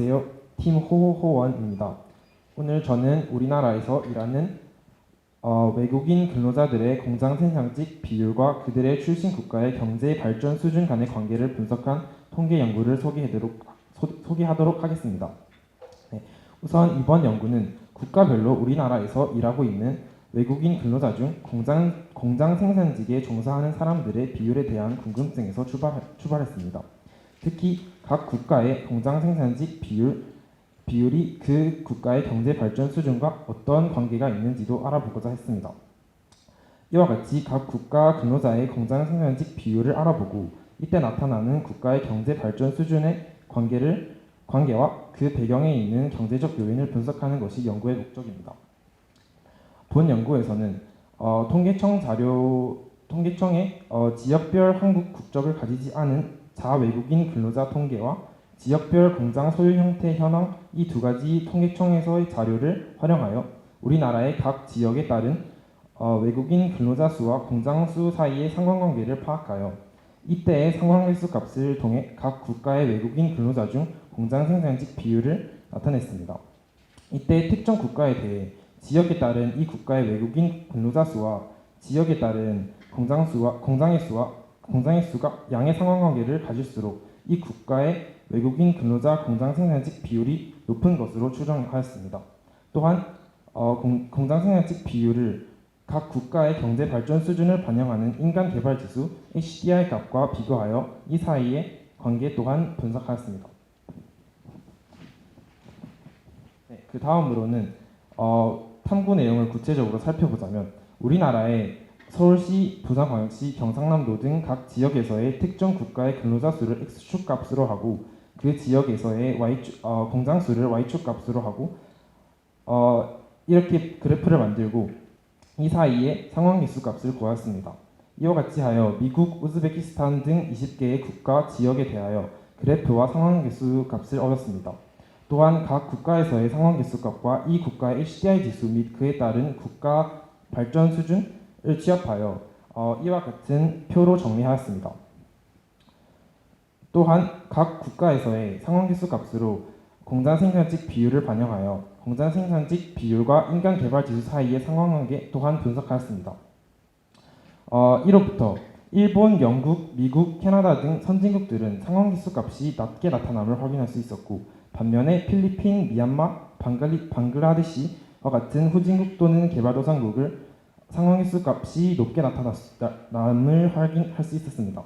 안녕하세요. 팀 호호호원입니다. 오늘 저는 우리나라에서 일하는 어, 외국인 근로자들의 공장 생산직 비율과 그들의 출신 국가의 경제 발전 수준 간의 관계를 분석한 통계 연구를 소개하도록, 소, 개하도록 하겠습니다. 네, 우선 이번 연구는 국가별로 우리나라에서 일하고 있는 외국인 근로자 중 공장, 공장 생산직에 종사하는 사람들의 비율에 대한 궁금증에서 출발, 출발했습니다. 특히 각 국가의 공장 생산직 비율, 비율이 그 국가의 경제 발전 수준과 어떤 관계가 있는지도 알아보고자 했습니다. 이와 같이 각 국가 근로자의 공장 생산직 비율을 알아보고 이때 나타나는 국가의 경제 발전 수준의 관계를 관계와 그 배경에 있는 경제적 요인을 분석하는 것이 연구의 목적입니다. 본 연구에서는 어, 통계청 자료 통계청의 어, 지역별 한국 국적을 가지지 않은 자외국인 근로자 통계와 지역별 공장 소유 형태 현황 이 두 가지 통계청에서의 자료를 활용하여 우리나라의 각 지역에 따른 어, 외국인 근로자 수와 공장 수 사이의 상관관계를 파악하여 이때의 상관계수 값을 통해 각 국가의 외국인 근로자 중 공장 생산직 비율을 나타냈습니다. 이때 특정 국가에 대해 지역에 따른 이 국가의 외국인 근로자 수와 지역에 따른 공장 수와 공장의 수와 공장의 수가 양의 상관관계를 가질수록 이 국가의 외국인 근로자 공장 생산직 비율이 높은 것으로 추정하였습니다. 또한 어, 공, 공장 생산직 비율을 각 국가의 경제 발전 수준을 반영하는 인간 개발 지수 HDI 값과 비교하여 이 사이의 관계 또한 분석하였습니다. 네, 그 다음으로는 어, 탐구 내용을 구체적으로 살펴보자면 우리나라의 서울시, 부산광역시, 경상남도 등 각 지역에서의 특정 국가의 근로자 수를 x축 값으로 하고 그 지역에서의 y축, 어, 공장 수를 y축 값으로 하고 어, 이렇게 그래프를 만들고 이 사이에 상황계수 값을 구하였습니다. 이와 같이 하여 미국, 우즈베키스탄 등 20개의 국가 지역에 대하여 그래프와 상황계수 값을 얻었습니다. 또한 각 국가에서의 상황계수 값과 이 국가의 HDI 지수 및 그에 따른 국가 발전 수준 을 취합하여 어, 이와 같은 표로 정리하였습니다. 또한 각 국가에서의 상황계수 값으로 공장 생산직 비율을 반영하여 공장 생산직 비율과 인간 개발 지수 사이의 상관관계 또한 분석하였습니다. 어, 1호부터 일본, 영국, 미국, 캐나다 등 선진국들은 상황계수 값이 낮게 나타남을 확인할 수 있었고 반면에 필리핀, 미얀마, 방글리, 방글라데시와 같은 후진국 또는 개발도상국을 상황계수 값이 높게 나타남을 확인할 수 있었습니다.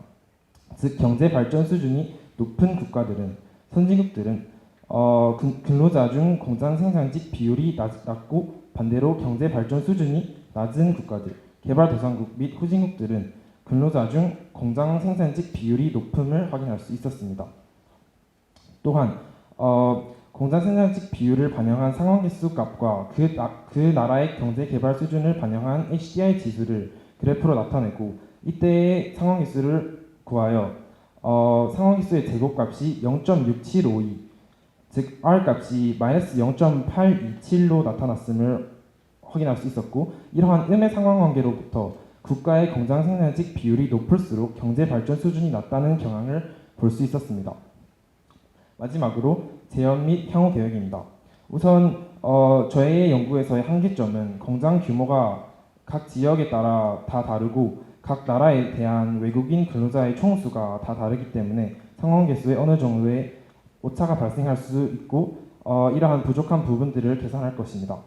즉 경제 발전 수준이 높은 국가들은 선진국들은 어, 근- 근로자 중 공장 생산직 비율이 낮, 낮고 반대로 경제 발전 수준이 낮은 국가들 개발도상국 및 후진국들은 근로자 중 공장 생산직 비율이 높음을 확인할 수 있었습니다. 또한 어, 공장 생산직 비율을 반영한 상황계수 값과 그, 나, 그 나라의 경제 개발 수준을 반영한 HDI 지수를 그래프로 나타내고 이때의 상황계수를 구하여 어, 상황계수의 제곱값이 0.6752, 즉 R 값이 마이너스 0.827로 나타났음을 확인할 수 있었고 이러한 음의 상관관계로부터 국가의 공장 생산직 비율이 높을수록 경제 발전 수준이 낮다는 경향을 볼 수 있었습니다. 마지막으로 재현 및 향후 계획입니다. 우선 어, 저의 연구에서의 한계점은 공장 규모가 각 지역에 따라 다 다르고 각 나라에 대한 외국인 근로자의 총수가 다 다르기 때문에 상황 개수에 어느 정도의 오차가 발생할 수 있고 어, 이러한 부족한 부분들을 개선할 것입니다.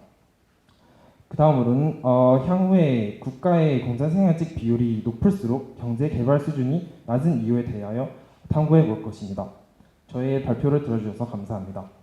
그 다음으로는 어, 향후에 국가의 공장 생산직 비율이 높을수록 경제 개발 수준이 낮은 이유에 대하여 탐구해 볼 것입니다. 저의 발표를 들어주셔서 감사합니다.